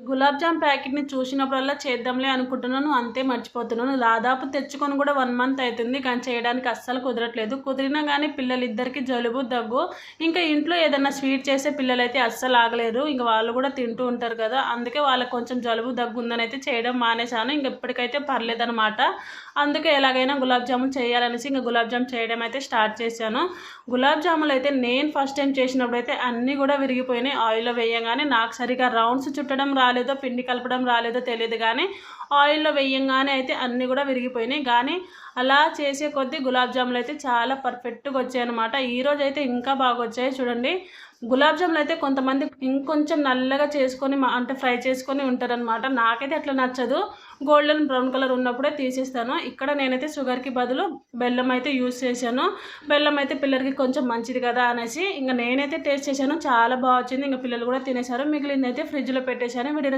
గులాబ్ జామ్ ప్యాకెట్ని చూసినప్పుడల్లా చేద్దాంలే అనుకుంటున్నాను అంతే మర్చిపోతున్నాను. దాదాపు తెచ్చుకొని కూడా వన్ మంత్ అవుతుంది కానీ చేయడానికి అస్సలు కుదరట్లేదు. కుదిరినా కానీ పిల్లలిద్దరికి జలుబు దగ్గు ఇంకా ఇంట్లో ఏదైనా స్వీట్ చేసే పిల్లలైతే అస్సలు ఆగలేరు ఇంకా వాళ్ళు కూడా తింటూ ఉంటారు కదా అందుకే వాళ్ళకి కొంచెం జలుబు దగ్గు ఉందని అయితే చేయడం మానేశాను. ఇంక ఇప్పటికైతే పర్లేదనమాట అందుకే ఎలాగైనా గులాబ్ జామున్ చేయాలనేసి ఇంకా గులాబ్ జామ్ చేయడం అయితే స్టార్ట్ చేశాను. గులాబ్ జాములు అయితే నేను ఫస్ట్ టైం చేసినప్పుడు అయితే అన్నీ కూడా విరిగిపోయినాయి. ఆయిల్లో వేయంగానే నాకు సరిగా రౌండ్స్ చుట్టడం రాలేదో పిండి కలపడం రాలేదో తెలియదు కానీ ఆయిల్లో వేయంగానే అయితే అన్నీ కూడా విరిగిపోయినాయి. కానీ అలా చేసే కొద్దీ గులాబ్ జాములు అయితే చాలా పర్ఫెక్ట్గా వచ్చాయి అనమాట ఈరోజు అయితే ఇంకా బాగా వచ్చాయి చూడండి. గులాబ్ జాములు అయితే కొంతమంది ఇంకొంచెం నల్లగా చేసుకొని మా- అంటే ఫ్రై చేసుకొని ఉంటారనమాట నాకైతే అట్లా నచ్చదు. గోల్డెన్ బ్రౌన్ కలర్ ఉన్నప్పుడే తీసేస్తాను. ఇక్కడ నేనైతే షుగర్కి బదులు బెల్లం అయితే యూజ్ చేశాను. బెల్లం అయితే పిల్లలకి కొంచెం మంచిది కదా అనేసి ఇంకా నేనైతే టేస్ట్ చేశాను. చాలా బాగా వచ్చింది. ఇంకా పిల్లలు కూడా తినేశారు. మిగిలింది అయితే ఫ్రిడ్జ్లో పెట్టేశాను. వీడియో